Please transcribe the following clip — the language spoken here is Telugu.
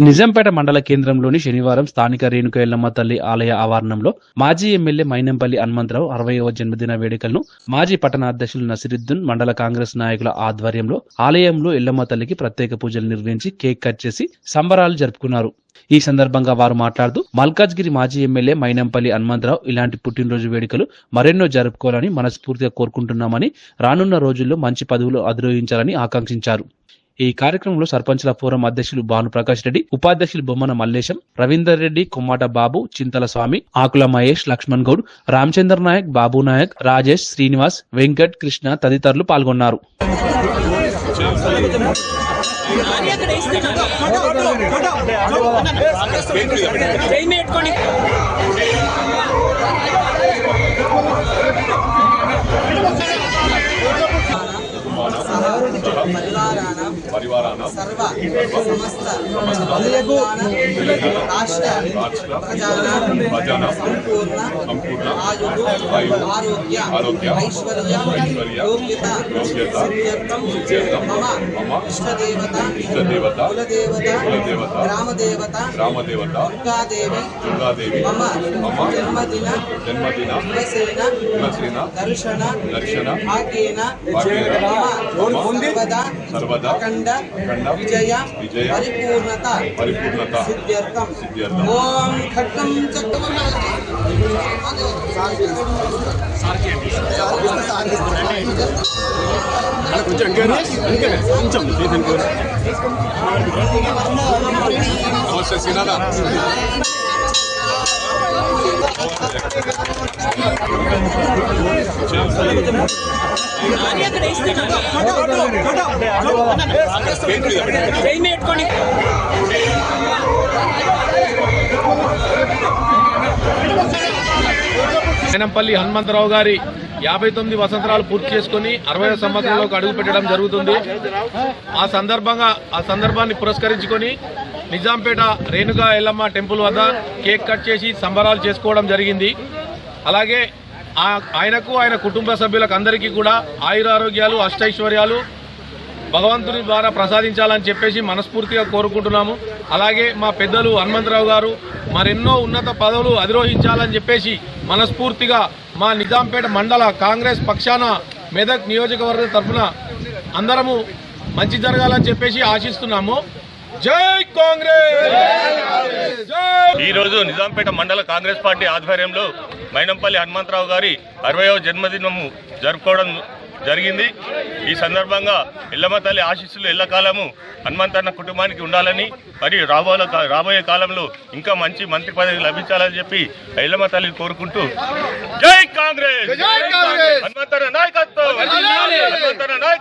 నిజంపేట మండల కేంద్రంలోని శనివారం స్థానిక రేణుక ఎల్లమ్మ తల్లి ఆలయ ఆవరణంలో మాజీ ఎమ్మెల్యే మైనంపల్లి హనుమంతరావు అరవైవ జన్మదిన వేడుకలను మాజీ పట్టణాధ్యక్షులు నసిరుద్దీన్ మండల కాంగ్రెస్ నాయకుల ఆధ్వర్యంలో ఆలయంలో ఎల్లమ్మ తల్లికి ప్రత్యేక పూజలు నిర్వహించి కేక్ కట్ చేసి సంబరాలు జరుపుకున్నారు. ఈ సందర్భంగా వారు మాట్లాడుతూ మల్కాజ్గిరి మాజీ ఎమ్మెల్యే మైనంపల్లి హనుమంతరావు ఇలాంటి పుట్టినరోజు వేడుకలు మరెన్నో జరుపుకోవాలని మనస్ఫూర్తిగా కోరుకుంటున్నామని రానున్న రోజుల్లో మంచి పదవులు అధిరోహించాలని ఆకాంక్షించారు. ఈ కార్యక్రమంలో సర్పంచ్ల ఫోరం అధ్యక్షులు భానుప్రకాష్ రెడ్డి ఉపాధ్యక్షులు బొమ్మన మల్లేశం రవీందర్ రెడ్డి కుమ్మాట బాబు చింతల స్వామి ఆకుల మహేష్ లక్ష్మణ్ గౌడ్ రామచంద్ర నాయక్ బాబు నాయక్ రాజేష్ శ్రీనివాస్ వెంకట్ కృష్ణ తదితరులు పాల్గొన్నారు. పెట్టుకోండి పరివారాణం సర్వ సమస్త తెలంగాణ రాష్ట్ర ప్రజానాం సంపూర్ణ ఆయుధ ఆరోగ్య ఐశ్వర్య యోగ్యత సిద్ధ్యర్థం మమ ఇష్టదేవత కులదేవత గ్రామదేవత రామదేవత దుర్గాదేవి దుర్గాదేవి మమ మమ జన్మదిన జన్మదిన దివసేన దివసేన దర్శన దర్శన భాగ్యేన భాగ్యేన మమ సర్వదా సర్వదా అఖండ అఖండ విజయ విజయ పరిపూర్ణత పరిపూర్ణత సిద్ధ్యర్థం సిద్ధ్యర్థం ఓం ఖడ్గం చక్రం నమస్తే పెట్టుకోండి జనంపల్లి హనుమంతరావు గారి యాభై తొమ్మిది వసంతరాలు పూర్తి చేసుకుని అరవై సంవత్సరంలోకి అడుగు పెట్టడం జరుగుతుంది. ఆ సందర్భంగా ఆ సందర్భాన్ని పురస్కరించుకొని Nizampet Renuka Yellamma temple cake cut cut చేసి సంబరాలు చేసుకోవడం జరిగింది. అలాగే ఆ- ఆయనకు ఆయన కుటుంబ సభ్యులకు అందరికీ కూడా ఆయురారోగ్యాలు అష్టైశ్వర్యాలు భగవంతుని ద్వారా ప్రసాదించాలని చెప్పేసి మనస్ఫూర్తిగా కోరుకుంటున్నాము. అలాగే మా పెద్దలు హనుమంతరావు గారు మరెన్నో ఉన్నత పదవులు అధిరోహించాలని చెప్పేసి మనస్ఫూర్తిగా మా నిజాంపేట మండల కాంగ్రెస్ పక్షాన మెదక్ నియోజకవర్గ తరఫున అందరము మంచి జరగాలని చెప్పేసి ఆశిస్తున్నాము. జై కాంగ్రెస్! జై ఈ రోజు నిజాంపేట మండల కాంగ్రెస్ పార్టీ ఆధ్వర్యంలో మైనంపల్లి హనుమంతరావు గారి అరవయవ జన్మదినము జరుపుకోవడం జరిగింది. ఈ సందర్భంగా ఎల్లమ్మ తల్లి ఆశీస్సులు ఎల్లకాలము హనుమంతన్న కుటుంబానికి ఉండాలని మరియు రాబోయే రాబోయే కాలంలో ఇంకా మంచి మంత్రి పదవి లభించాలని చెప్పి ఎల్లమ్మ తల్లిని కోరుకుంటూ జై కాంగ్రెస్! హనుమంతన్న నాయకత్వం! హనుమంతన్న నాయకత్వం!